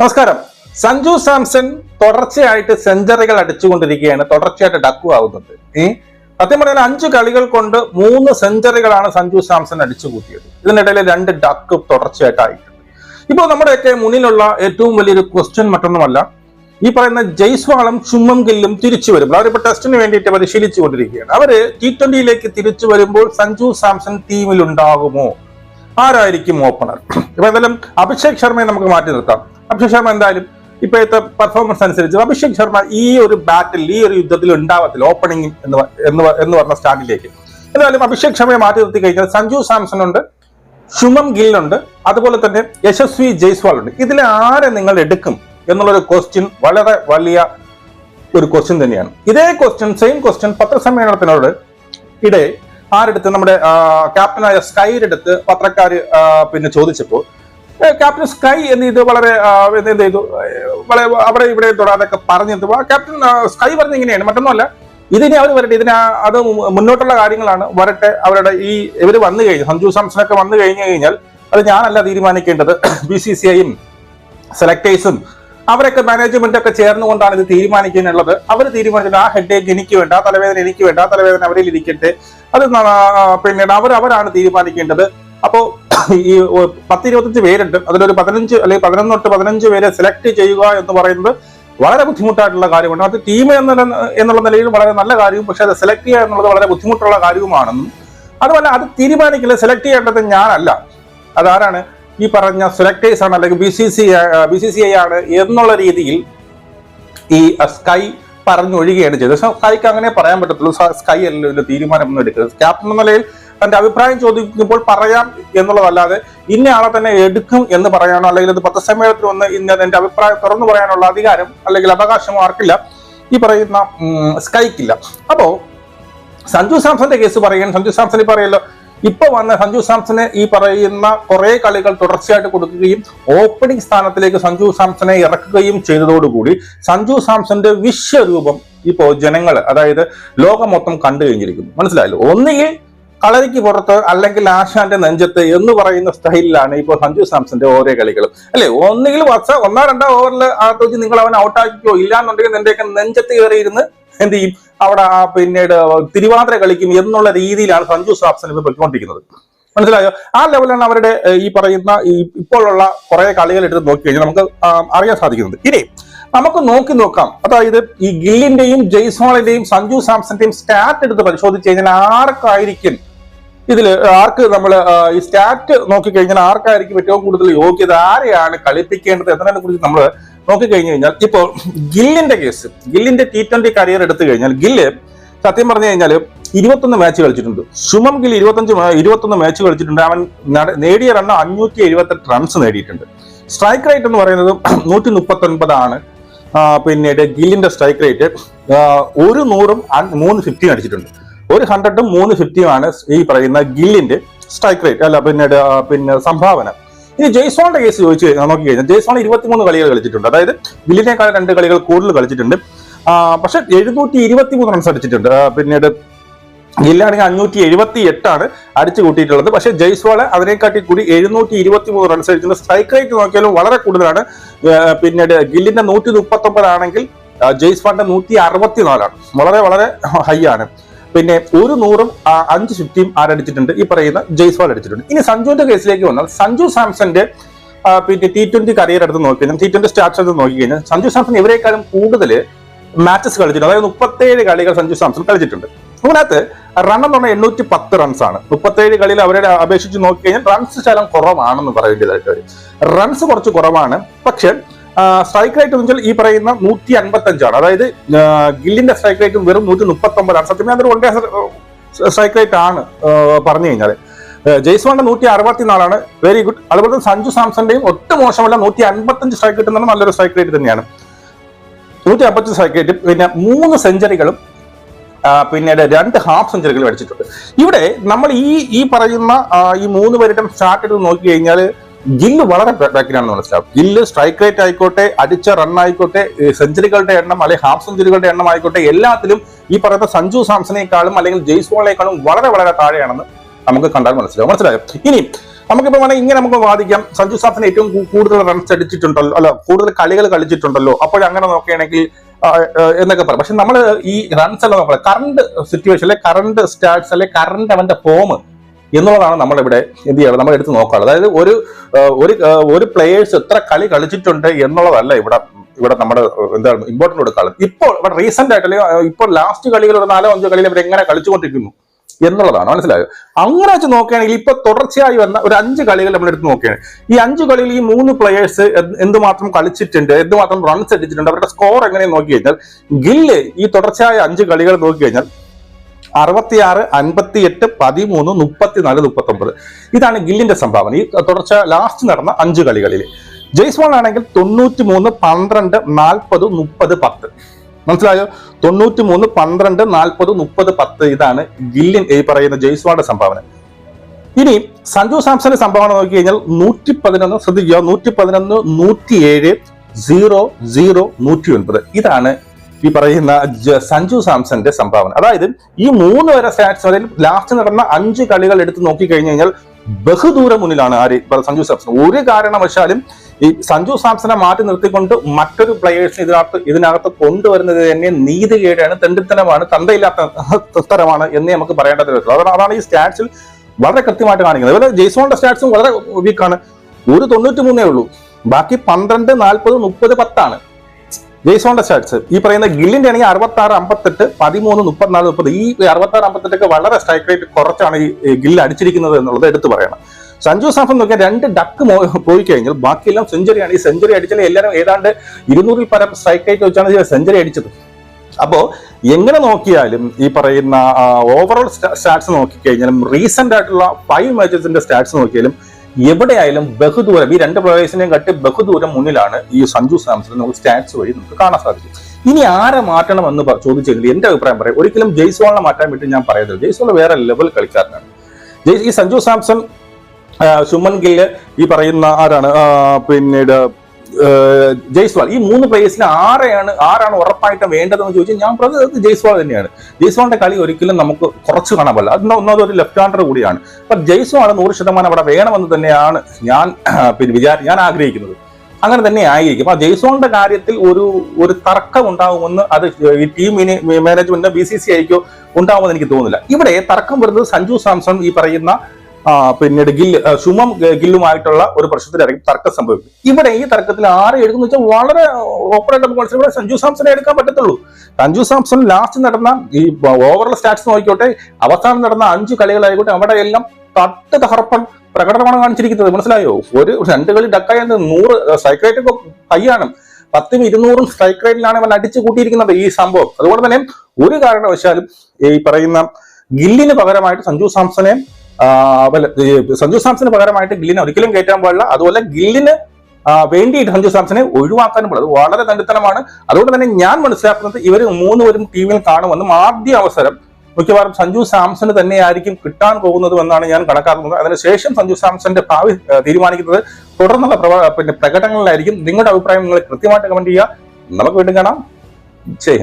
നമസ്കാരം. സഞ്ജു സാംസൺ തുടർച്ചയായിട്ട് സെഞ്ചറികൾ അടിച്ചുകൊണ്ടിരിക്കുകയാണ്. തുടർച്ചയായിട്ട് ഡക്കു ആവുന്നുണ്ട് ഈ സത്യം പറഞ്ഞാൽ അഞ്ച് കളികൾ കൊണ്ട് മൂന്ന് സെഞ്ചറികളാണ് സഞ്ജു സാംസൺ അടിച്ചു കൂട്ടിയത് ഇതിനിടയിൽ രണ്ട് ഡക്ക് തുടർച്ചയായിട്ടായിട്ടുണ്ട്. ഇപ്പോൾ നമ്മുടെയൊക്കെ മുന്നിലുള്ള ഏറ്റവും വലിയൊരു ക്വസ്റ്റ്യൻ മറ്റൊന്നുമല്ല. ഈ പറയുന്ന ജയ്സ്വാളും ചുമ്മം ഗില്ലും തിരിച്ചു വരുമ്പോൾ അവരിപ്പോ ടെസ്റ്റിന് വേണ്ടിയിട്ട് പരിശീലിച്ചു കൊണ്ടിരിക്കുകയാണ് അവർ ടി ട്വന്റിയിലേക്ക് തിരിച്ചു വരുമ്പോൾ സഞ്ജു സാംസൺ ടീമിൽ ഉണ്ടാകുമോ? ആരായിരിക്കും ഓപ്പണർ ഇപ്പൊ എന്തായാലും അഭിഷേക് ശർമ്മയെ നമുക്ക് മാറ്റി നിർത്താം. അഭിഷേക് ശർമ്മ എന്തായാലും ഇപ്പോഴത്തെ പെർഫോമൻസ് അനുസരിച്ച് അഭിഷേക് ശർമ്മ ഈ ഒരു ബാറ്റിൽ ഈ ഒരു യുദ്ധത്തിൽ ഉണ്ടാവത്തില്ല ഓപ്പണിംഗ് എന്ന് എന്ന് പറഞ്ഞ സ്റ്റാൻഡിലേക്ക് എന്തായാലും അഭിഷേക് ശർമ്മയെ മാറ്റി നിർത്തി കഴിഞ്ഞാൽ സഞ്ജു സാംസൺ ഉണ്ട് ശുഭം ഗില്ലുണ്ട് അതുപോലെ തന്നെ യശസ്വി ജയ്സ്വാൾ ഉണ്ട്. ഇതിൽ ആരെ നിങ്ങൾ എടുക്കും എന്നുള്ളൊരു ക്വസ്റ്റ്യൻ വളരെ വലിയ ഒരു ക്വസ്റ്റ്യൻ തന്നെയാണ്. ഇതേ ക്വസ്റ്റ്യൻ സെയിം ക്വസ്റ്റ്യൻ പത്രസമ്മേളനത്തിനോട് ഇടെ ആരെടുത്ത് നമ്മുടെ ക്യാപ്റ്റനായ സ്കൈയുടെ എടുത്ത് പത്രക്കാർ പിന്നെ ചോദിച്ചപ്പോൾ ക്യാപ്റ്റൻ സ്കൈ എന്ത് ചെയ്തു വളരെ എന്ത് ചെയ്തു? വളരെ അവിടെ ഇവിടെ തൊടാതൊക്കെ പറഞ്ഞു ക്യാപ്റ്റൻ സ്കൈ പറഞ്ഞ ഇങ്ങനെയാണ് മറ്റൊന്നുമല്ല. ഇതിനെ അവർ വരട്ടെ ഇതിന് അത് മുന്നോട്ടുള്ള കാര്യങ്ങളാണ്. വരട്ടെ അവരുടെ ഈ ഇവർ വന്നു കഴിഞ്ഞു സഞ്ജു സാംസണൊക്കെ വന്നു കഴിഞ്ഞു കഴിഞ്ഞാൽ അത് ഞാനല്ല തീരുമാനിക്കേണ്ടത്. ബി സി സി ഐയും സെലക്ടേഴ്സും അവരൊക്കെ മാനേജ്മെന്റ് ഒക്കെ ചേർന്നുകൊണ്ടാണ് ഇത് തീരുമാനിക്കാനുള്ളത്. അവർ തീരുമാനിച്ചത് ആ ഹെഡ് ഹെഡേക്ക് എനിക്ക് വേണ്ട ആ തലവേദന എനിക്ക് വേണ്ട ആ തലവേദന അവരിൽ ഇരിക്കട്ടെ. അത് പിന്നീട് അവർ അവരാണ് തീരുമാനിക്കേണ്ടത്. അപ്പോ ഈ പത്ത് ഇരുപത്തഞ്ച് പേരുണ്ട്. അതിലൊരു പതിനഞ്ച് അല്ലെങ്കിൽ പതിനൊന്ന് തൊട്ട് പതിനഞ്ച് പേരെ സെലക്ട് ചെയ്യുക എന്ന് പറയുന്നത് വളരെ ബുദ്ധിമുട്ടായിട്ടുള്ള കാര്യമാണ്. അത് ടീം എന്ന എന്നുള്ള നിലയിൽ വളരെ നല്ല കാര്യവും പക്ഷെ അത് സെലക്ട് ചെയ്യുക എന്നുള്ളത് വളരെ ബുദ്ധിമുട്ടുള്ള കാര്യവുമാണെന്നും. അതുപോലെ അത് തീരുമാനിക്കില്ല സെലക്ട് ചെയ്യേണ്ടത് ഞാനല്ല. അതാരാണ്? ഈ പറഞ്ഞ സെലക്ടേഴ്സ് ആണ് അല്ലെങ്കിൽ B C C B C C I ആണ് എന്നുള്ള രീതിയിൽ ഈ സ്കൈ പറഞ്ഞൊഴിയുകയാണ് ചെയ്തത്. സ്കൈക്ക് അങ്ങനെ പറയാൻ പറ്റത്തുള്ളൂ. സ്കൈ അല്ലല്ലോ തീരുമാനം ഒന്നും എടുക്കുന്നത്. ക്യാപ്റ്റൻ എന്ന നിലയിൽ തന്റെ അഭിപ്രായം ചോദിക്കുമ്പോൾ പറയാം എന്നുള്ളതല്ലാതെ ഇന്ന ആളെ തന്നെ എടുക്കും എന്ന് പറയാനോ അല്ലെങ്കിൽ ഇത് പത്രസമ്മേളനത്തിൽ വന്ന് ഇന്ന എന്റെ അഭിപ്രായം തുറന്നു പറയാനുള്ള അധികാരം അല്ലെങ്കിൽ അവകാശമോ ആർക്കില്ല. ഈ പറയുന്ന സ്കൈക്കില്ല. അപ്പോ സഞ്ജു സാംസന്റെ കേസ് പറയുകയാണ്. സഞ്ജു സാംസൺ പറയല്ലോ ഇപ്പൊ വന്ന സഞ്ജു സാംസനെ ഈ പറയുന്ന കുറെ കളികൾ തുടർച്ചയായിട്ട് കൊടുക്കുകയും ഓപ്പണിംഗ് സ്ഥാനത്തിലേക്ക് സഞ്ജു സാംസനെ ഇറക്കുകയും ചെയ്തതോടുകൂടി സഞ്ജു സാംസന്റെ വിശ്വരൂപം ഇപ്പോ ജനങ്ങൾ അതായത് ലോകം മൊത്തം കണ്ടു കഴിഞ്ഞിരിക്കുന്നു. മനസ്സിലായല്ലോ? ഒന്നുകിൽ കളരിക്ക് പുറത്ത് അല്ലെങ്കിൽ ആശാന്റെ നെഞ്ചത്ത് എന്ന് പറയുന്ന സ്റ്റൈലിലാണ് ഇപ്പോൾ സഞ്ജു സാംസന്റെ ഓരോ കളികളും. അല്ലെ? ഒന്നുകിൽ വർഷ ഒന്നോ രണ്ടോ ഓവറിൽ ആത്തോച്ച് നിങ്ങൾ അവൻ ഔട്ടാക്കിക്കോ ഇല്ലാന്നുണ്ടെങ്കിൽ നിന്റെയൊക്കെ നെഞ്ചത്ത് കയറിയിരുന്ന് എന്ത് ചെയ്യും? അവിടെ പിന്നീട് തിരുവാതിര കളിക്കും എന്നുള്ള രീതിയിലാണ് സഞ്ജു സാംസൺ ഇപ്പൊ പൊയ്ക്കൊണ്ടിരിക്കുന്നത്. മനസ്സിലായോ? ആ ലെവലാണ് അവരുടെ ഈ പറയുന്ന ഈ ഇപ്പോഴുള്ള കുറെ കളികൾ എടുത്ത് നോക്കി കഴിഞ്ഞാൽ നമുക്ക് അറിയാൻ സാധിക്കുന്നത്. ഇനി നമുക്ക് നോക്കി നോക്കാം. അതായത് ഈ ഗില്ലിന്റെയും ജയ്സ്വാളിന്റെയും സഞ്ജു സാംസന്റെയും സ്റ്റാറ്റ് എടുത്ത് പരിശോധിച്ച് കഴിഞ്ഞാൽ ആർക്കായിരിക്കും ഇതിൽ ആർക്ക് നമ്മൾ ഈ സ്റ്റാറ്റ് നോക്കിക്കഴിഞ്ഞാൽ ആർക്കായിരിക്കും ഏറ്റവും കൂടുതൽ യോഗ്യത? ആരെയാണ് കളിപ്പിക്കേണ്ടത്? എന്നതിനെ കുറിച്ച് നമ്മൾ നോക്കിക്കഴിഞ്ഞു കഴിഞ്ഞാൽ ഇപ്പോൾ ഗില്ലിന്റെ കേസ് ഗില്ലിന്റെ ടി ട്വന്റി കരിയർ എടുത്തു കഴിഞ്ഞാൽ ഗില്ല് സത്യം പറഞ്ഞു കഴിഞ്ഞാൽ ഇരുപത്തൊന്ന് മാച്ച് കളിച്ചിട്ടുണ്ട്. ശുഭം ഗിൽ ഇരുപത്തഞ്ച് ഇരുപത്തൊന്ന് മാച്ച് കളിച്ചിട്ടുണ്ട്. അവൻ നേടിയ റണ്ണ് അഞ്ഞൂറ്റി എഴുപത്തെട്ട് റൺസ് നേടിയിട്ടുണ്ട്. സ്ട്രൈക്ക് റേറ്റ് എന്ന് പറയുന്നത് നൂറ്റി മുപ്പത്തി ഒൻപതാണ് പിന്നീട് ഗില്ലിന്റെ സ്ട്രൈക്ക് റേറ്റ് ഒരു നൂറും മൂന്ന് ഫിഫ്റ്റിയും അടിച്ചിട്ടുണ്ട്. ഒരു ഹൺഡ്രഡും മൂന്ന് ഫിഫ്റ്റിയുമാണ് ഈ പറയുന്ന ഗില്ലിന്റെ സ്ട്രൈക്ക് റേറ്റ് അല്ല പിന്നെ പിന്നെ സംഭാവന. ഇനി ജയ്സോണിന്റെ കേസ് ചോദിച്ചു കഴിഞ്ഞാൽ നോക്കി കഴിഞ്ഞാൽ ജയ്സോൺ ഇരുപത്തിമൂന്ന് കളികൾ കളിച്ചിട്ടുണ്ട്. അതായത് ഗില്ലിനേക്കാൾ രണ്ട് കളികൾ കൂടുതൽ കളിച്ചിട്ടുണ്ട്. പക്ഷെ എഴുന്നൂറ്റി ഇരുപത്തി മൂന്ന് റൺസ് അടിച്ചിട്ടുണ്ട് പിന്നീട് ഗില്ലാണെങ്കിൽ അഞ്ഞൂറ്റി എഴുപത്തി എട്ടാണ് അടിച്ചു കൂട്ടിയിട്ടുള്ളത്. പക്ഷേ ജയ്സ്വാൾ അതിനെക്കാട്ടി കൂടി എഴുന്നൂറ്റി ഇരുപത്തി മൂന്ന് റൺസ് അടിച്ചിട്ടുണ്ട്. സ്ട്രൈക്ക് റേറ്റ് നോക്കിയാലും വളരെ കൂടുതലാണ്. പിന്നീട് ഗില്ലിന്റെ നൂറ്റി മുപ്പത്തി ഒമ്പത് ആണെങ്കിൽ ജയ്സ്വാളിന്റെ നൂറ്റി അറുപത്തി നാലാണ് വളരെ വളരെ ഹൈ ആണ്. പിന്നെ ഒരു നൂറും അഞ്ച് ഫിഫ്റ്റിയും ആരടിച്ചിട്ടുണ്ട്. ഈ പറയുന്ന ജയ്സ്വാൾ അടിച്ചിട്ടുണ്ട്. ഇനി സഞ്ജുവിന്റെ കേസിലേക്ക് വന്നാൽ സഞ്ജു സാംസന്റെ പിന്നെ ടി ട്വന്റി കരിയർ എടുത്ത് നോക്കി ടി ട്വന്റി സ്റ്റാറ്റ്സ് എടുത്ത് നോക്കി കഴിഞ്ഞാൽ സഞ്ജു സാംസൺ ഇവരെക്കാളും കൂടുതൽ മാച്ചസ് കളിച്ചിട്ടുണ്ട്. അതായത് മുപ്പത്തേഴ് കളികൾ സഞ്ജു സാംസൺ കളിച്ചിട്ടുണ്ട്. അതിനകത്ത് റൺ എന്ന് പറഞ്ഞാൽ എണ്ണൂറ്റി പത്ത് റൺസ് ആണ്. മുപ്പത്തേഴ് കളിയിൽ അവരെ അപേക്ഷിച്ച് നോക്കി കഴിഞ്ഞാൽ റൺസ് ശലം കുറവാണെന്ന് പറയേണ്ടതായിട്ട് റൺസ് കുറച്ച് കുറവാണ്. പക്ഷേ സ്ട്രൈക്ക് റേറ്റ് എന്ന് വെച്ചാൽ ഈ പറയുന്ന നൂറ്റി അൻപത്തി അഞ്ചാണ് അതായത് ഗില്ലിന്റെ സ്ട്രൈക്ക് റേറ്റ് വെറും നൂറ്റി മുപ്പത്തി ഒമ്പതാണ് സത്യം അതൊരു വൺ ഡേ സ്ട്രൈക്ക് റേറ്റ് ആണ് പറഞ്ഞു കഴിഞ്ഞാൽ ജയ്സ്വാന്റെ നൂറ്റി അറുപത്തിനാലാണ് വെരി ഗുഡ് അതുപോലെ തന്നെ സഞ്ജു സാംസന്റെയും ഒട്ടും മോശമല്ല നൂറ്റി അൻപത്തഞ്ച് സ്ട്രൈക്ക് എന്ന് നല്ലൊരു സ്ട്രൈക്ക് റേറ്റ് തന്നെയാണ്. നൂറ്റി അമ്പത്തി സ്ട്രൈക്ക് റേറ്റ് പിന്നെ മൂന്ന് സെഞ്ചറികളും പിന്നെ രണ്ട് ഹാഫ് സെഞ്ചുറികളും അടിച്ചിട്ടുണ്ട്. ഇവിടെ നമ്മൾ ഈ ഈ പറയുന്ന ഈ മൂന്ന് പേരുടെ സ്റ്റാർട്ട് ചെയ്ത് നോക്കി കഴിഞ്ഞാൽ ഗില്ല് വളരെ ബാക്കിലാണെന്ന് മനസ്സിലാവും. ഗില്ല് സ്ട്രൈക്ക് റേറ്റ് ആയിക്കോട്ടെ അടിച്ച റൺ ആയിക്കോട്ടെ സെഞ്ചുറികളുടെ എണ്ണം അല്ലെങ്കിൽ ഹാഫ് സെഞ്ചുറികളുടെ എണ്ണം ആയിക്കോട്ടെ എല്ലാത്തിലും ഈ പറയുന്ന സഞ്ജു സാംസണേക്കാളും അല്ലെങ്കിൽ ജെയ്സ്വാളിനേക്കാളും വളരെ വളരെ താഴെയാണെന്ന് നമുക്ക് കണ്ടാൽ മനസ്സിലാവും. മനസ്സിലായോ? ഇനി നമുക്കിപ്പോൾ വേണമെങ്കിൽ ഇങ്ങനെ നമുക്ക് വാദിക്കാം. സഞ്ജു സാംസൺ ഏറ്റവും കൂടുതൽ റൺസ് അടിച്ചിട്ടുണ്ടല്ലോ അല്ല കൂടുതൽ കളികൾ കളിച്ചിട്ടുണ്ടല്ലോ. അപ്പോൾ അങ്ങനെ നോക്കുകയാണെങ്കിൽ എന്നൊക്കെ പറയാം പക്ഷെ നമ്മൾ ഈ റൺസ് എല്ലാം നോക്കണം. കറണ്ട് സിറ്റുവേഷൻ അല്ലെ കറണ്ട് സ്റ്റാറ്റ്സ് അല്ലെ കറണ്ട് അവന്റെ ഫോം എന്നുള്ളതാണ് നമ്മളിവിടെ എന്ത് ചെയ്യുക നമ്മൾ എടുത്ത് നോക്കുക അതായത് ഒരു ഒരു ഒരു പ്ലേയേഴ്സ് എത്ര കളി കളിച്ചിട്ടുണ്ട് എന്നുള്ളതല്ല ഇവിടെ ഇവിടെ നമ്മുടെ എന്താണ് ഇമ്പോർട്ടന്റ് കൊടുക്കാറ് ഇപ്പോൾ ഇവിടെ റീസെന്റ് ആയിട്ട് അല്ലെങ്കിൽ ഇപ്പോൾ ലാസ്റ്റ് കളികൾ ഒരു നാലോ അഞ്ചോ കളിയിൽ ഇവർ എങ്ങനെ കളിച്ചുകൊണ്ടിരിക്കുന്നു എന്നുള്ളതാണ്. മനസ്സിലായോ? അങ്ങനെ വെച്ച് നോക്കുകയാണെങ്കിൽ ഇപ്പൊ തുടർച്ചയായി വന്ന ഒരു അഞ്ച് കളികൾ നമ്മൾ എടുത്ത് നോക്കുകയാണ്. ഈ അഞ്ച് കളിയിൽ ഈ മൂന്ന് പ്ലേയേഴ്സ് എന്തുമാത്രം കളിച്ചിട്ടുണ്ട് എന്തുമാത്രം റൺസ് അടിച്ചിട്ടുണ്ട് അവരുടെ സ്കോർ എങ്ങനെ നോക്കി കഴിഞ്ഞാൽ ഗില്ല് ഈ തുടർച്ചയായ അഞ്ച് കളികൾ നോക്കി കഴിഞ്ഞാൽ അറുപത്തിയാറ് അൻപത്തിയെട്ട് പതിമൂന്ന് മുപ്പത്തിനാല് മുപ്പത്തൊമ്പത്. ഇതാണ് ഗില്ലിന്റെ സംഭാവന. ഈ തുടർച്ച ലാസ്റ്റ് നടന്ന അഞ്ച് കളികളിൽ ജയ്സ്വാൾ ആണെങ്കിൽ തൊണ്ണൂറ്റി മൂന്ന് പന്ത്രണ്ട് നാൽപ്പത് മുപ്പത് പത്ത്. മനസ്സിലായോ? തൊണ്ണൂറ്റി മൂന്ന് പന്ത്രണ്ട് നാൽപ്പത് മുപ്പത് പത്ത് ഇതാണ് ഗില്ലിൻ ഈ പറയുന്ന ജയ്സ്വാളുടെ സംഭാവന. ഇനി സഞ്ജു സാംസന്റെ സംഭാവന നോക്കി കഴിഞ്ഞാൽ നൂറ്റി പതിനൊന്ന് ശ്രദ്ധിക്കുക നൂറ്റി പതിനൊന്ന് നൂറ്റിയേഴ് സീറോ സീറോ നൂറ്റി ഒൻപത് ഇതാണ് ഈ പറയുന്ന സഞ്ജു സാംസന്റെ സംഭാവന. അതായത് ഈ മൂന്ന് വരെ സ്റ്റാറ്റ്സ് വരെ ലാസ്റ്റ് നടന്ന അഞ്ച് കളികൾ എടുത്ത് നോക്കി കഴിഞ്ഞു കഴിഞ്ഞാൽ ബഹുദൂരം മുന്നിലാണ് ആര്? സഞ്ജു സാംസൺ. ഒരു കാരണവശാലും ഈ സഞ്ജു സാംസനെ മാറ്റി നിർത്തിക്കൊണ്ട് മറ്റൊരു പ്ലേയേഴ്സിനെ ഇതിനകത്ത് ഇതിനകത്ത് കൊണ്ടുവരുന്നത് തന്നെ നീതികേടാണ് തെണ്ടിത്തനമാണ് തന്തയില്ലാത്ത തരമാണ് എന്നേ നമുക്ക് പറയേണ്ടത് അതാണ് അതാണ് ഈ സ്റ്റാറ്റ്സിൽ വളരെ കൃത്യമായിട്ട് കാണിക്കുന്നത്. അതുപോലെ ജയ്സോണിന്റെ സ്റ്റാറ്റ്സും വളരെ വീക്കാണ് ഒരു തൊണ്ണൂറ്റി മൂന്നേ ഉള്ളൂ. ബാക്കി പന്ത്രണ്ട് നാൽപ്പത് മുപ്പത് പത്താണ്. ജയ്സോണിന്റെ സ്റ്റാറ്റ്സ് ഈ പറയുന്ന ഗില്ലിന്റെ ആണെങ്കിൽ അറുപത്തി ആറ് അമ്പത്തെട്ട് പതിമൂന്ന് മുപ്പത്തിനാല് മുപ്പത്. ഈ അറുപത്തി ആറ് അമ്പത്തെട്ടൊക്കെ വളരെ സ്ട്രൈക്ക് റേറ്റ് കുറച്ചാണ് ഈ ഗില്ല് അടിച്ചിരിക്കുന്നത് എന്നുള്ളത് എടുത്തു പറയണം. സഞ്ജു സാംസൺ നോക്കിയാൽ രണ്ട് ഡക്ക് പോയി കഴിഞ്ഞാൽ ബാക്കിയെല്ലാം സെഞ്ചുറിയാണ് ഈ സെഞ്ചുറി അടിച്ചാൽ എല്ലാവരും ഏതാണ്ട് ഇരുന്നൂറിൽ പരം സ്ട്രൈക്ക് റേറ്റ് വെച്ചാണ് സെഞ്ചുറി അടിച്ചത്. അപ്പോ എങ്ങനെ നോക്കിയാലും ഈ പറയുന്ന ഓവറോൾ സ്റ്റാറ്റ്സ് നോക്കിക്കഴിഞ്ഞാലും റീസെന്റ് ആയിട്ടുള്ള ഫൈവ് മാച്ചസിന്റെ സ്റ്റാറ്റ്സ് നോക്കിയാലും എവിടെയായാലും ബഹുദൂരം ഈ രണ്ട് പ്ലേയേഴ്സിനെയും കട്ടി ബഹുദൂരം മുന്നിലാണ് ഈ സഞ്ജു സാംസൺ നമുക്ക് സ്റ്റാറ്റ്സ് വഴി നമുക്ക് കാണാൻ സാധിക്കും. ഇനി ആരെ മാറ്റണം എന്ന് ചോദിച്ചെങ്കിൽ എന്റെ അഭിപ്രായം പറയാം. ഒരിക്കലും ജയ്സ്വാളിനെ മാറ്റാൻ വേണ്ടി ഞാൻ പറയുന്നത് ജയ്സ്വാൾ വേറെ ലെവൽ കളിക്കാരനാണ്. ഈ സഞ്ജു സാംസൺ ശുമൻ ഗില്ല് ഈ പറയുന്ന ആരാണ്? പിന്നീട് ജയ്സ്വാൾ. ഈ മൂന്ന് പ്ലേയേഴ്സിൽ ആരെയാണ് ആരാണ് ഉറപ്പായിട്ട് വേണ്ടതെന്ന് ചോദിച്ചാൽ ഞാൻ പറഞ്ഞത് ജയ്സ്വാൾ തന്നെയാണ്. ജയ്സ്വാളിന്റെ കളി ഒരിക്കലും നമുക്ക് കുറച്ച് കാണാൻ പറ്റില്ല അത് ഒന്നാമത് ഒരു ലെഫ്റ്റ് ഹാൻഡർ കൂടിയാണ്. അപ്പൊ ജയ്സ്വാൾ നൂറ് ശതമാനം അവിടെ വേണമെന്ന് തന്നെയാണ് ഞാൻ പിന്നെ വിചാരി ഞാൻ ആഗ്രഹിക്കുന്നത്. അങ്ങനെ തന്നെ ആയിരിക്കും. അപ്പൊ ജയ്സോളിന്റെ കാര്യത്തിൽ ഒരു ഒരു തർക്കം ഉണ്ടാകുമെന്ന് അത് ഈ team management B C C ഐക്കോ ഉണ്ടാവുമെന്ന് എനിക്ക് തോന്നുന്നില്ല. ഇവിടെ തർക്കം വരുന്നത് സഞ്ജു സാംസൺ ഈ പറയുന്ന ആ, പിന്നീട് ആ, ശുഭം ഗില്ലുമായിട്ടുള്ള ഒരു പ്രശ്നത്തിലായിരിക്കും തർക്കം സംഭവിക്കും ഇവിടെ ഈ തർക്കത്തിൽ ആരെ എടുക്കുന്ന വെച്ചാൽ വളരെ ഓപ്പറേറ്റ് നമുക്ക് മനസ്സിലാക്കി സഞ്ജു സാംസനെ എടുക്കാൻ പറ്റത്തുള്ളൂ. സഞ്ജു സാംസൺ ലാസ്റ്റ് നടന്ന ഈ ഓവറൽ സ്റ്റാറ്റ്സ് നോക്കിക്കോട്ടെ അവസാനം നടന്ന അഞ്ച് കളികളായിക്കോട്ടെ അവിടെ എല്ലാം തട്ട് തകർപ്പൻ പ്രകടനമാണ് കാണിച്ചിരിക്കുന്നത്. മനസ്സിലായോ? ഒരു രണ്ട് കളി ഡക്കായ നൂറ് സ്ട്രൈക്ക് റേറ്റ് കൈയാണ് പത്തും ഇരുന്നൂറും സ്ട്രൈക്ക് റേറ്റിലാണ് അവൻ അടിച്ചു കൂട്ടിയിരിക്കുന്നത് ഈ സംഭവം. അതുകൊണ്ട് തന്നെ ഒരു കാരണവശാലും ഈ പറയുന്ന ഗില്ലിന് പകരമായിട്ട് സഞ്ജു സാംസനെ സഞ്ജു സാംസന് പകരമായിട്ട് ഗില്ലിനെ ഒരിക്കലും കയറ്റാൻ പാടില്ല. അതുപോലെ ഗില്ലിന് വേണ്ടിയിട്ട് സഞ്ജു സാംസനെ ഒഴിവാക്കാനും പാടില്ല. വളരെ തണ്ടിത്തനമാണ് അതുകൊണ്ട് തന്നെ ഞാൻ മനസ്സിലാക്കുന്നത് ഇവർ മൂന്നുപേരും ടീമിൽ കാണുമെന്നും ആദ്യ അവസരം മിക്കവാറും സഞ്ജു സാംസന് തന്നെയായിരിക്കും കിട്ടാൻ പോകുന്നത് എന്നാണ് ഞാൻ കണക്കാക്കുന്നത്. അതിനുശേഷം സഞ്ജു സാംസന്റെ ഭാവി തീരുമാനിക്കുന്നത് തുടർന്നുള്ള പിന്നെ പ്രകടനങ്ങളിലായിരിക്കും. നിങ്ങളുടെ അഭിപ്രായം നിങ്ങൾ കൃത്യമായിട്ട് കമന്റ് ചെയ്യുക. നമുക്ക് വീണ്ടും കാണാം. ജയ്